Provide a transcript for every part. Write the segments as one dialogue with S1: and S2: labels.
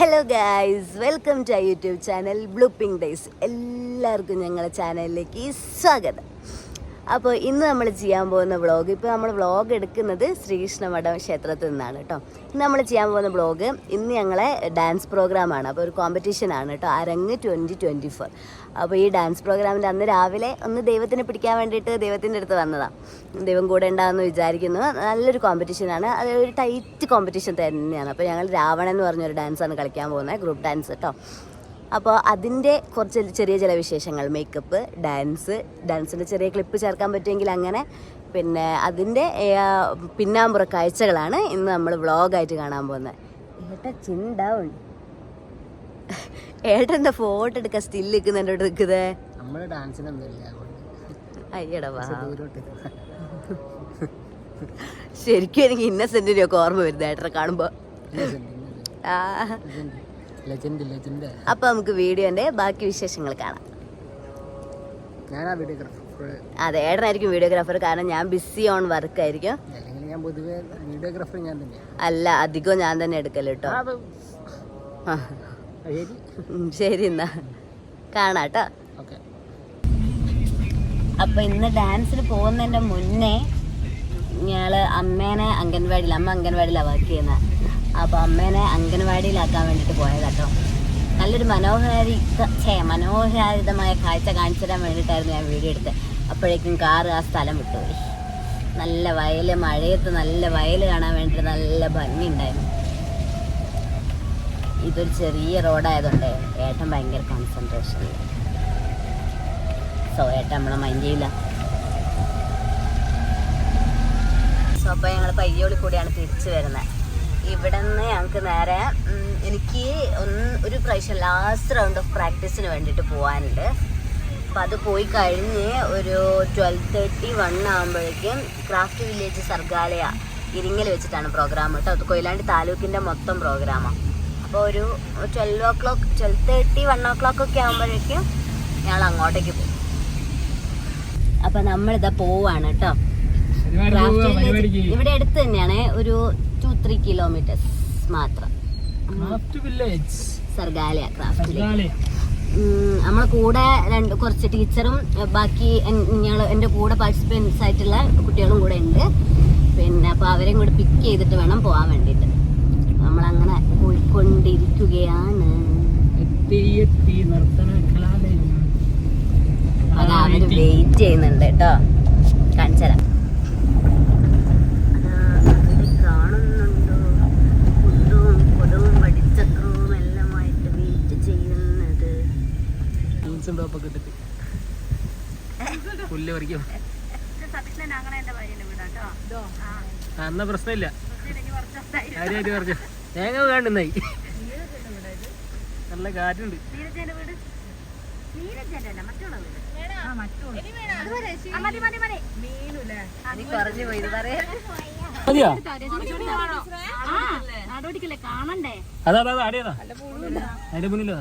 S1: Hello guys welcome to YouTube channel blooping days എല്ലാവർക്കും ഞങ്ങളുടെ ചാനലിലേക്ക് സ്വാഗതം. അപ്പോൾ ഇന്ന് നമ്മൾ ചെയ്യാൻ പോകുന്ന വ്ളോഗ് ഇപ്പോൾ നമ്മൾ വ്ളോഗ് എടുക്കുന്നത് ശ്രീകൃഷ്ണ മഠം ക്ഷേത്രത്തിൽ നിന്നാണ് കേട്ടോ. ഇന്ന് നമ്മൾ ചെയ്യാൻ പോകുന്ന വ്ളോഗ് ഇന്ന് ഞങ്ങളെ ഡാൻസ് പ്രോഗ്രാമാണ് അപ്പോൾ ഒരു കോമ്പറ്റീഷൻ ആണ് കേട്ടോ. അരങ്ങ് ട്വന്റി ട്വന്റി ഫോർ അപ്പോൾ ഈ ഡാൻസ് പ്രോഗ്രാമിന്റെ അന്ന് രാവിലെ ഒന്ന് ദൈവത്തിനെ പിടിക്കാൻ വേണ്ടിയിട്ട് ദൈവത്തിന്റെ അടുത്ത് വന്നതാണ് ദൈവം കൂടെ ഉണ്ടാകുമെന്ന് വിചാരിക്കുന്നു. നല്ലൊരു കോമ്പറ്റീഷനാണ് അത് ഒരു ടൈറ്റ് കോമ്പറ്റീഷൻ തന്നെയാണ്. അപ്പോൾ ഞങ്ങൾ രാവണൻ എന്ന് പറഞ്ഞൊരു ഡാൻസാണ് കളിക്കാൻ പോകുന്നത്. ഗ്രൂപ്പ് ഡാൻസ് കേട്ടോ. അപ്പോൾ അതിന്റെ കുറച്ച് ചെറിയ ചില വിശേഷങ്ങൾ. മേക്കപ്പ് ഡാൻസ് ഡാൻസിന്റെ ചെറിയ ക്ലിപ്പ് ചേർക്കാൻ പറ്റുമെങ്കിൽ അങ്ങനെ. പിന്നെ അതിന്റെ പിന്നാമ്പുറ കാഴ്ചകളാണ് ഇന്ന് നമ്മൾ വ്ളോഗായിട്ട് കാണാൻ പോകുന്നത്. ഏട്ടാ ചിണ്ടാവും ഏട്ടന്റെ ഫോട്ടോ എടുക്കാൻ സ്റ്റിൽ നിൽക്കുന്നുണ്ട് എടുക്കുന്നത്
S2: നമ്മൾ ഡാൻസിനൊന്നുമില്ല
S1: അയ്യടാ വാ. ശരിക്കും എനിക്ക് ഇന്ന സെന്റിനെയൊക്കെ ഓർമ്മ വരുന്നത് ഏട്ടനെ കാണുമ്പോൾ ആ. അപ്പോൾ നമുക്ക് വീഡിയോന്റെ ബാക്കി വിശേഷങ്ങൾ കാണാം. അതെ ഏടനായിരിക്കും വീഡിയോഗ്രാഫർ കാരണം ഞാൻ ബിസി ഓൺ വർക്ക് ആയിരിക്കും. അല്ല അധികം ഞാൻ തന്നെ എടുക്കൽ കേട്ടോ
S2: ശരി.
S1: എന്നാ. കാണാട്ടോ അപ്പൊ ഇന്ന് ഡാൻസിന് പോകുന്നതിന്റെ മുന്നേ ഞങ്ങൾ അമ്മേനെ അംഗൻവാടിയിൽ അമ്മ അംഗൻവാടിയിലാണ് വർക്ക് ചെയ്യുന്നത് അപ്പൊ അമ്മേനെ അംഗൻവാടിയിലാക്കാൻ വേണ്ടിട്ട് കേട്ടോ നല്ലൊരു മനോഹാരി ഛേ മനോഹാരിതമായ കാഴ്ച കാണിച്ചു തരാൻ വേണ്ടിയിട്ടായിരുന്നു ഞാൻ വീഡിയോ എടുത്തത്. അപ്പോഴേക്കും കാറ് ആ സ്ഥലം വിട്ടുപോയി. നല്ല വയൽ മഴയത്ത് നല്ല വയൽ കാണാൻ വേണ്ടിയിട്ട് നല്ല ഭംഗി ഉണ്ടായിരുന്നു ഇതൊരു ചെറിയ റോഡായതുകൊണ്ട് ഏട്ടൻ ഭയങ്കര കോൺസെൻട്രേഷൻ സോ ഏട്ടൻ നമ്മളെ മൈൻഡ് ചെയ്യില്ല സോ അപ്പോൾ ഞങ്ങൾ പയ്യോളി കൂടിയാണ് തിരിച്ചു വരുന്നത് ഇവിടെ നിന്ന് ഞങ്ങൾക്ക് നേരെ എനിക്ക് ഒന്ന് ഒരു പ്രാവശ്യം ലാസ്റ്റ് റൗണ്ട് ഓഫ് പ്രാക്ടീസിന് വേണ്ടിയിട്ട് പോകാനുണ്ട് അപ്പോൾ അത് പോയി കഴിഞ്ഞ് ഒരു ട്വൽവ് തേർട്ടി വൺ ആകുമ്പോഴേക്കും ക്രാഫ്റ്റ് വില്ലേജ് സർഗാലയ ഇരിങ്ങൽ വെച്ചിട്ടാണ് പ്രോഗ്രാം കേട്ടോ. അത് കൊയിലാണ്ടി താലൂക്കിന്റെ മൊത്തം പ്രോഗ്രാമാണ് അപ്പോൾ ഒരു twelve o'clock twelve thirty one o'clock ഒക്കെ ആകുമ്പോഴേക്കും ഞങ്ങൾ അങ്ങോട്ടേക്ക് പോകും. അപ്പം നമ്മളിതാ പോവാണ് കേട്ടോ. ഇവിടെ അടുത്ത് തന്നെയാണ് ഒരു ടു ത്രീ കിലോമീറ്റേഴ്സ് മാത്രം. സർഗാലയ ക്രാഫ്റ്റ് നമ്മളെ കൂടെ രണ്ട് കുറച്ച് ടീച്ചറും ബാക്കി ഞങ്ങൾ എന്റെ കൂടെ പാർട്ടിസിപ്പൻസ് ആയിട്ടുള്ള കുട്ടികളും കൂടെ ഉണ്ട്. പിന്നെ അപ്പോൾ അവരെയും കൂടെ പിക്ക് ചെയ്തിട്ട് വേണം പോകാൻ വേണ്ടിയിട്ട്. നമ്മളങ്ങനെ പോയിക്കൊണ്ടിരിക്കുകയാണ്. അതാ അവർ അവർ വെയിറ്റ് ചെയ്യുന്നുണ്ട് കേട്ടോ. കാണിച്ചുതരാം.
S2: ജീൻസും ടോപ്പൊക്കെ ഇട്ടിട്ട് പുല്ല് പറിക്കും. ആ, എന്നാ പ്രശ്നമില്ല. കാര്യമായിട്ട് പറഞ്ഞു തേങ്ങ കാണുന്നായി നല്ല കാറ്റുണ്ട്.
S1: കുറഞ്ഞു പോയി പറയാ.
S2: മതിയോ? അതാ അടിയതാ. അതിന്റെ മുന്നിലോ?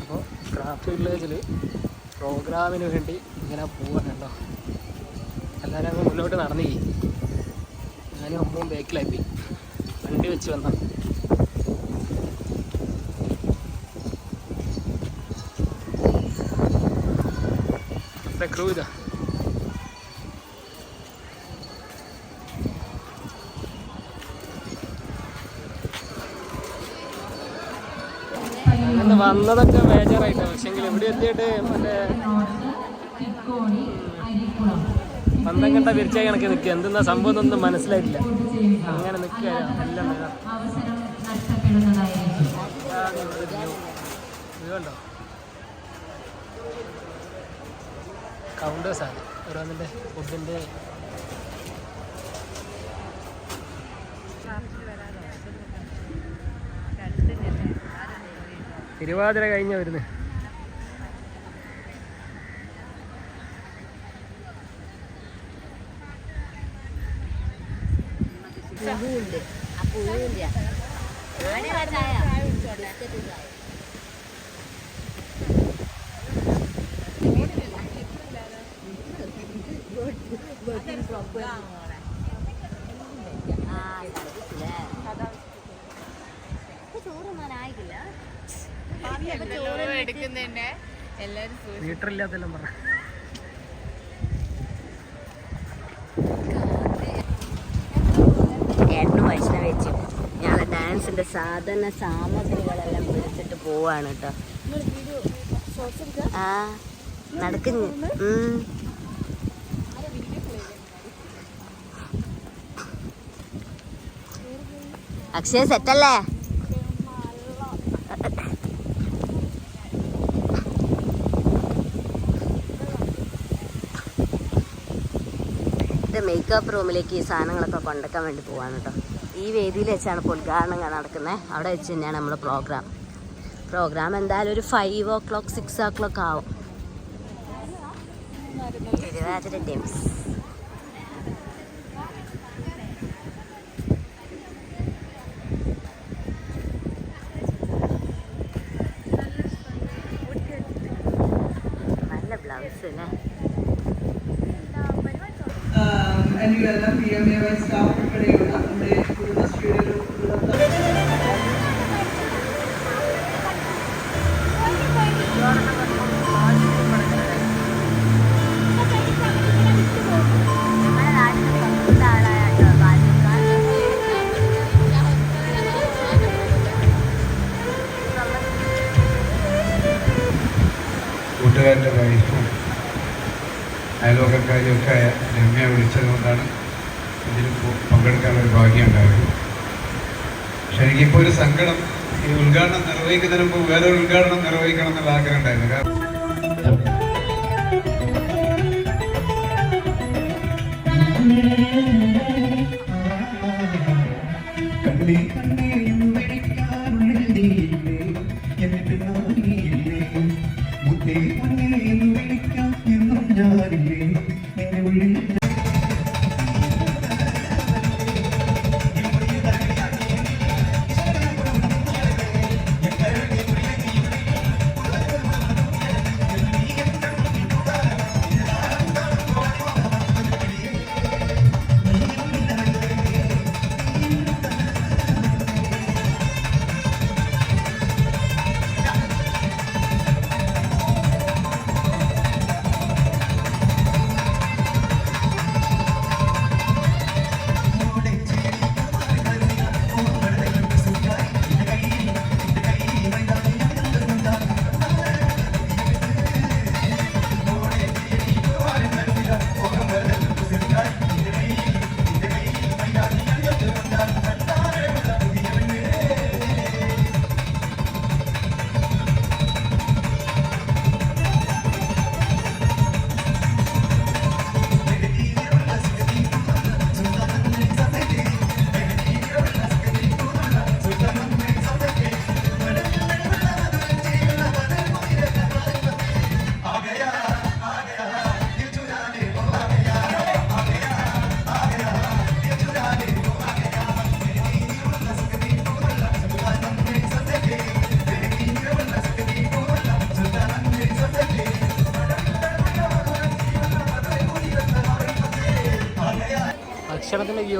S2: അപ്പോൾ ക്രാഫ്റ്റ് വില്ലേജിൽ പ്രോഗ്രാമിന് വേണ്ടി ഇങ്ങനെ പോവാനുണ്ടോ എല്ലാവരും അങ്ങ് മുന്നോട്ട് നടന്നേ ഞാനും അമ്മവും പോയി. വണ്ടി വെച്ച് വന്ന ക്രൂ cruda. വന്നതൊക്കെ ബേജാറായിട്ടോ പക്ഷെങ്കിൽ ഇവിടെ എത്തിയിട്ട് മറ്റേ പന്തം കണ്ട വിരിച്ച കണക്ക് നിൽക്കുക എന്തെന്നാ സംഭവം ഒന്നും മനസ്സിലായിട്ടില്ല. അങ്ങനെ നിൽക്കുക എല്ലാം ഇതാ. കൗണ്ടേഴ്സാണ് ഓരോന്നിന്റെ ഫുഡിന്റെ തിരുവാതിര കഴിഞ്ഞ വരുന്നത്
S1: ചോറുണ്ണാനായിട്ടില്ല
S3: എടുക്കുന്നുണ്ട് എല്ലാരും
S2: മീറ്റർ ഇല്ലാത്തെല്ലാം പറഞ്ഞ
S1: ഏട്ടനും വൈഷ്ണവ് വെച്ചു ഞാൻ ഡാൻസിന്റെ സാധന സാമഗ്രികളെല്ലാം പിടിച്ചിട്ട് പോവാണ് കേട്ടോ ആ നടക്കുന്നു അക്ഷയ സെറ്റല്ലേ? ഇത് മേക്കപ്പ് റൂമിലേക്ക് ഈ സാധനങ്ങളൊക്കെ കൊണ്ടുവയ്ക്കാൻ വേണ്ടി പോവാണ് കേട്ടോ. ഈ വേദിയിൽ വെച്ചാണ് ഇപ്പോൾ ഉദ്ഘാടനം നടക്കുന്നത് അവിടെ വെച്ച് തന്നെയാണ് നമ്മുടെ പ്രോഗ്രാം പ്രോഗ്രാം എന്തായാലും ഒരു five o'clock six o'clock ആവും തിരുവാതിര ടീംസ് നല്ല ബ്ലൗസ് അല്ലേ
S4: അനുകളെല്ലാം P M A Y staff ഉൾപ്പെടെയുള്ള നമ്മുടെ കുടുംബശ്രീയുടെ.
S5: കൂട്ടുകാരുടെ വൈഫും അയൽവക്കക്കാരും ഒക്കെ രമ്യ വിളിച്ചത് കൊണ്ടാണ് ഇതിൽ പങ്കെടുക്കാനൊരു ഭാഗ്യം ഉണ്ടായത് പക്ഷെ എനിക്കിപ്പോൾ ഒരു സങ്കടം ഈ ഉദ്ഘാടനം നിർവഹിക്കുന്നതിന് മുമ്പ് വേറൊരു ഉദ്ഘാടനം നിർവഹിക്കണം എന്നുള്ള ആഗ്രഹം ഉണ്ടായിരുന്നു കാരണം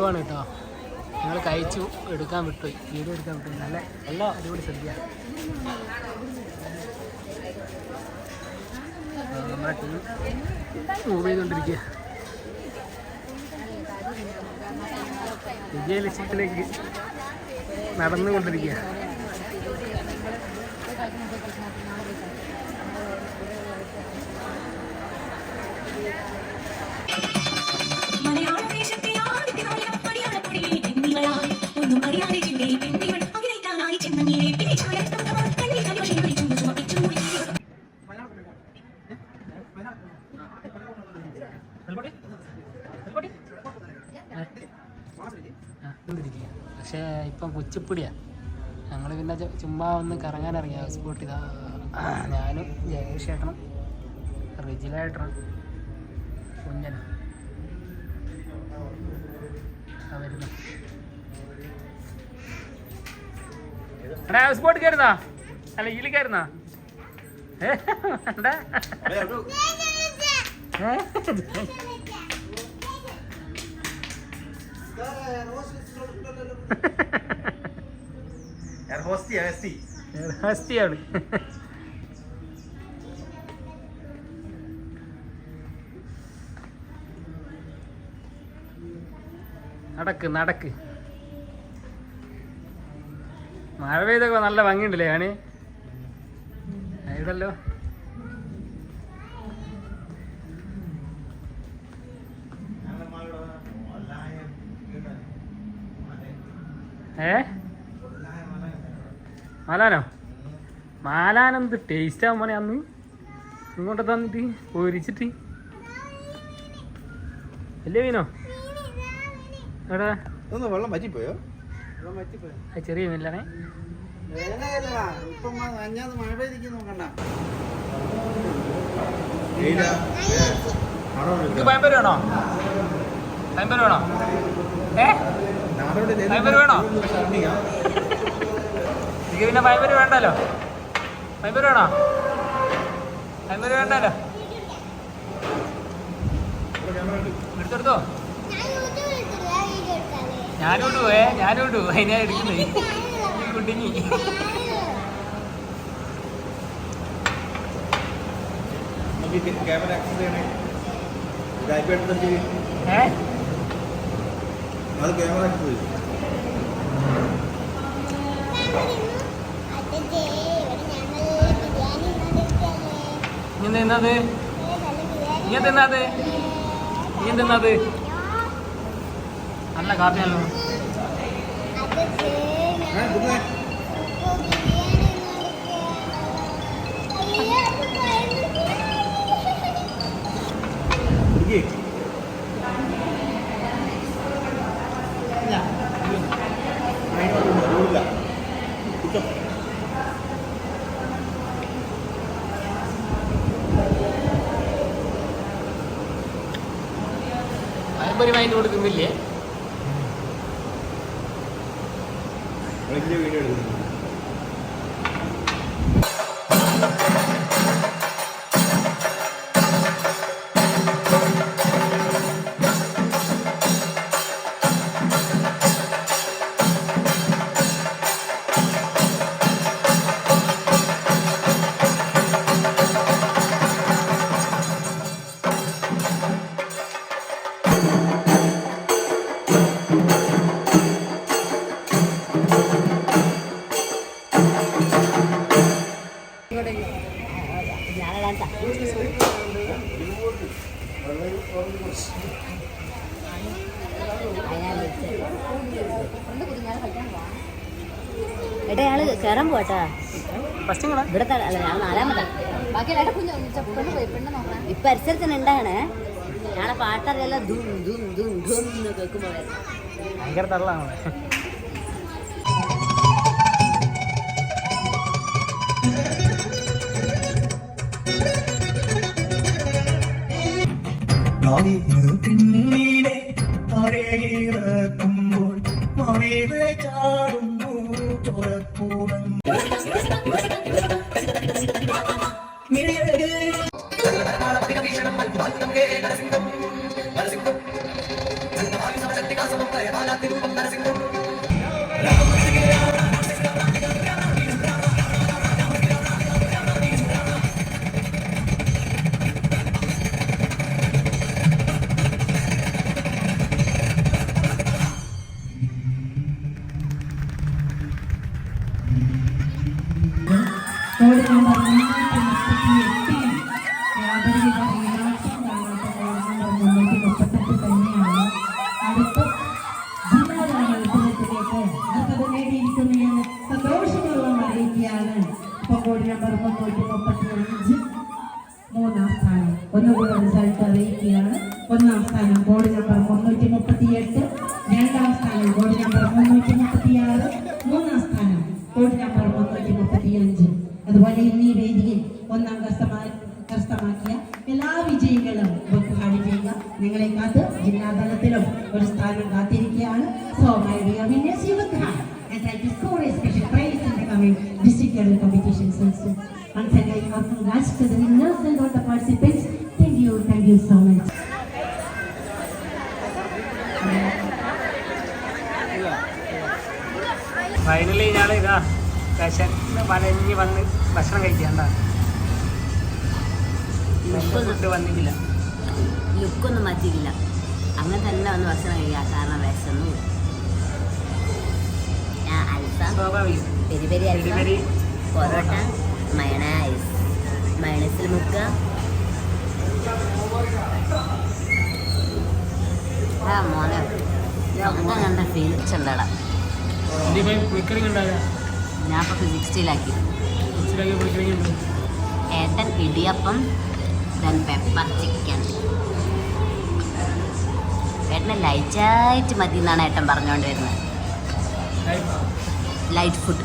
S2: ആണ് കേട്ടോ. ഞങ്ങൾ കഴിച്ചു എടുക്കാൻ വിട്ടു. വീഡിയോ എടുക്കാൻ വിട്ടു. നല്ല നല്ല അടിപൊളി സദ്യ നമ്മുടെ ടീം മൂവ് ചെയ്തുകൊണ്ടിരിക്കുക വിജയലക്ഷ്യത്തിലേക്ക് നടന്നുകൊണ്ടിരിക്കുക പക്ഷേ ഇപ്പം കുച്ചിപ്പിടിയാ. ഞങ്ങൾ പിന്നെ ചുമ്മാ ഒന്ന് കറങ്ങാൻ ഇറങ്ങിയ ഹൗസ് ബോട്ട് ഇതാ. ഞാനും ജയേഷ് ഏട്ടനും റിജിലേട്ടനും കുഞ്ഞനും വരുന്നു. എടാ ഹൗസ് ബോട്ട് അല്ല ഇതിൽ കയറുന്നാ ഏ? നടക്ക് നടക്ക്. മഴ പെയ്തൊക്കെ നല്ല ഭംഗിയുണ്ടല്ലേ ആണ് ഇവിടല്ലോ. ഏ? മാലാനോ? മാലാനെന്ത് ടേസ്റ്റ് ആവുമ്പോൾ അന്ന്? ഇങ്ങോട്ട് തന്നിട്ട് പൊരിച്ചിട്ട്. അല്ലേ മീനോ എടാ.
S6: വെള്ളം പറ്റിപ്പോയോ
S2: ചെറിയ മീനിലാണേ. പയമ്പര് വേണോ പയമ്പര് വേണോ ഏ? പയമ്പര് വേണോ? എനിക്ക് പിന്നെ പയമ്പര് വേണ്ടല്ലോ. പയമ്പര് വേണോ? പയമ്പര് വേണ്ടല്ലോ. എടുത്തെടുത്തോ? ഞാനും ഇടൂ ഏ ഞാനും ഇടൂ അതിനാ എടുക്കുന്നേ. ഈ കുട്ടിങ്ങി
S6: ക്യാമറ ആക്സസ് ചെയ്യണേ. ഇതായിപ്പോ എടുത്തിട്ട് ചെയ്യ്.
S2: ഏ?
S6: അത് ക്യാമറ ആക്സസ് ചെയ്യും
S2: നീ തിന്നത് നീ തിന്നത് നീ തിന്നത് നല്ല കാപ്പിയാണല്ലോ.
S6: ആ
S1: ഏട്ടാ ഞങ്ങൾ കയറാൻ പോട്ടാ ഇവിടെ അല്ല ഞാൻ നാലാമതാ ഈ പരിസരത്ത് തന്നെ ഉണ്ടാകണേ ഞങ്ങളെ പാട്ടറിയാലോ ധൂം ധൂം ധൂം ധൂം എന്ന് കേൾക്കുമ്പോൾ
S2: ഭയങ്കര തള്ളാണ്.
S7: പിന്നീടെ അരയിറക്കുമ്പോൾ മണികളെ ചാടുന്നു തുറക്കൂടം
S8: കോഡ് ഒന്നുകൂടെ റിസൾട്ട് അറിയിക്കുകയാണ്. ഒന്നാം സ്ഥാനം ബോർഡ് നമ്പർ മുന്നൂറ്റി മുപ്പത്തി എട്ട് രണ്ടാം സ്ഥാനം ബോർഡ് നമ്പർ മുന്നൂറ്റി മുപ്പത്തി ആറ് മൂന്നാം സ്ഥാനം ബോർഡ് നമ്പർ മുന്നൂറ്റി മുപ്പത്തി അഞ്ച് അതുപോലെ ഈ വേദിയിൽ ഒന്നാം കരസ്ഥമാ- കരസ്ഥമാക്കിയ എല്ലാ വിജയികളും ബഹുമാനം ചെയ്യുക. നിങ്ങളെ കാത്ത് ജില്ലാതലത്തിലും ഒരു സ്ഥാനം കാത്തിരിക്കുകയാണ്. So my dear winners you will have and try to score a special prize in the coming district level competitions also. Once again, our congrats to the winners and all. You, so much.
S2: Finally ഞാൻ ഇതാ കശന്ന് വലഞ്ഞ് വന്ന് ഭക്ഷണം കഴിക്കണ്ട. Food വന്നിട്ടില്ല.
S1: ലുക്കൊന്നും മാറ്റിയില്ല അങ്ങനെ തന്നെ വന്ന് ഭക്ഷണം കഴിക്കുക കാരണം വിശന്നു. Peri peri. പൊറോട്ട. മയണ ഐസ്. മയണൈസിൽ മുക്കുക. ആ മോനെ. ഉണ്ടടാ ഞാൻ ഇപ്പോൾ ഫിസിക്സ്റ്റിയിലാക്കി ഏട്ടൻ ഇടിയപ്പം ദെൻ പെപ്പർ ചിക്കൻ ഏട്ടനെ ലൈറ്റായിട്ട് മതി എന്നാണ് ഏട്ടൻ പറഞ്ഞുകൊണ്ട് വരുന്നത് ലൈറ്റ് ഫുഡ്